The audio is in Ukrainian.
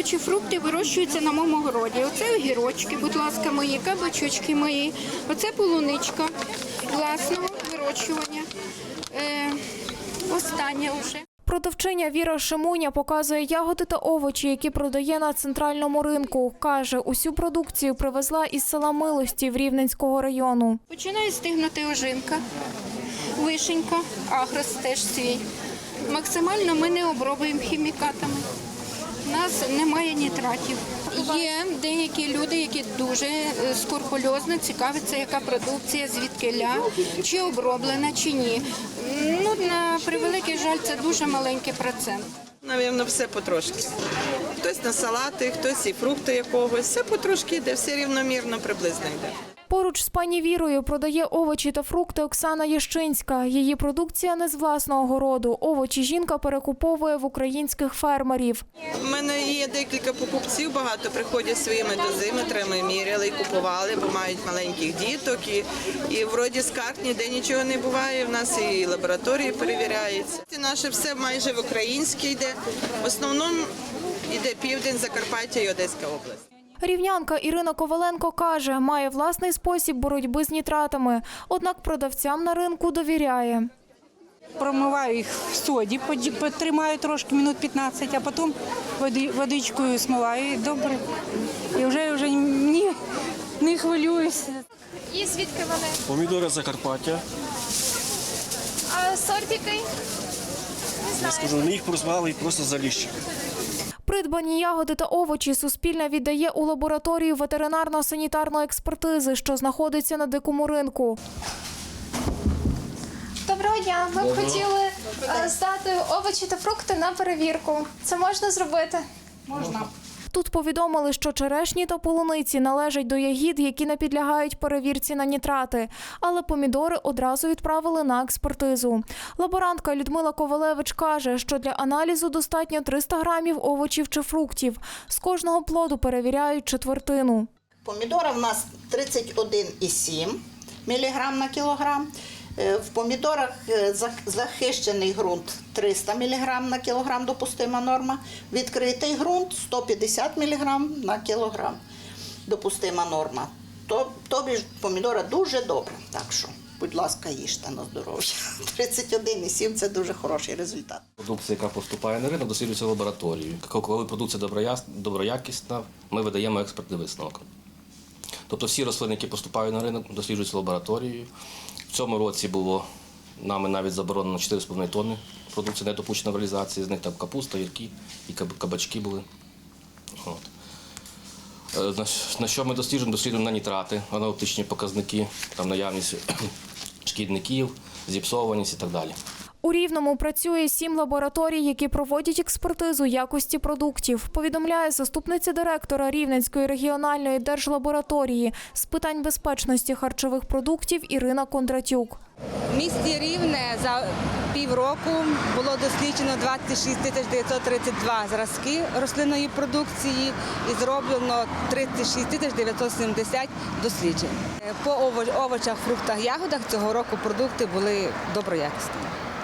овочі, фрукти вирощуються на моєму городі. Оце огірочки, будь ласка, мої, кабачочки мої. Оце полуничка власного вирощування. Е, останнє вже. Продавчиня Віра Шимуня показує ягоди та овочі, які продає на центральному ринку. Каже, усю продукцію привезла із села Милості в Рівненського району. Починає стигнути ожинка, вишенька, агрос теж свій. Максимально ми не обробуємо хімікатами. У нас немає нітратів. Є деякі люди, які дуже е, скрупульозно цікавляться, яка продукція, звідки ля, чи оброблена, чи ні. Ну, на превеликий жаль, це дуже маленький процент. Навірно, все потрошки. Хтось на салати, хтось і фрукти якогось. Все потрошки йде, все рівномірно, приблизно йде. Поруч з пані Вірою продає овочі та фрукти Оксана Єщинська. Її продукція не з власного городу. Овочі жінка перекуповує в українських фермерів. У мене є декілька покупців, багато приходять своїми дозиметрами, міряли і купували, бо мають маленьких діток. І, і вроді скарг ніде нічого не буває. В нас і лабораторії перевіряються. Це наше все майже в українське йде. В основному йде південь, Закарпаття і Одеська область. Рівнянка Ірина Коваленко каже, має власний спосіб боротьби з нітратами, однак продавцям на ринку довіряє. Промиваю їх в соді, потримаю трошки минут 15, а потім водичкою смиваю і добре. І вже, вже ні, не хвилююся. І звідки вони? Помідори Закарпаття. А сорт який? Я скажу, ми їх прозвали просто заліщик. Придбані ягоди та овочі Суспільне віддає у лабораторію ветеринарно-санітарної експертизи, що знаходиться на дикому ринку. Доброго дня. Ми б хотіли е, здати овочі та фрукти на перевірку. Це можна зробити? Тут повідомили, що черешні та полуниці належать до ягід, які не підлягають перевірці на нітрати, але помідори одразу відправили на експертизу. Лаборантка Людмила Ковалевич каже, що для аналізу достатньо 300 грамів овочів чи фруктів. З кожного плоду перевіряють четвертину. Помідора в нас 31,7 мг на кілограм. Е, В помідорах е, захищений ґрунт 300 мг на кілограм допустима норма. Відкритий ґрунт 150 мг на кілограм допустима норма. Тобі ж помідора дуже добре. Так що, будь ласка, їжте на здоров'я. 31,7 це дуже хороший результат. Продукція, яка поступає на ринок, досліджується лабораторією. Коли продукція доброя- доброякісна, ми видаємо експертний висновок. Тобто всі рослини, які поступають на ринок, досліджуються лабораторією. В цьому році було нами навіть заборонено 4,5 тонни продукції, не допущено в реалізації. З них там капуста, гірки і кабачки були. От. Е, На, що ми досліджуємо? Досліджуємо на нітрати, аналітичні показники, там наявність шкідників, зіпсованість і так далі. У Рівному працює сім лабораторій, які проводять експертизу якості продуктів. Повідомляє заступниця директора Рівненської регіональної держлабораторії з питань безпечності харчових продуктів Ірина Кондратюк. В місті Рівне за півроку було досліджено 26 тисяч 932 зразки рослинної продукції і зроблено 36 тисяч 970 досліджень. По ово- овочах, фруктах, ягодах цього року продукти були доброякісними.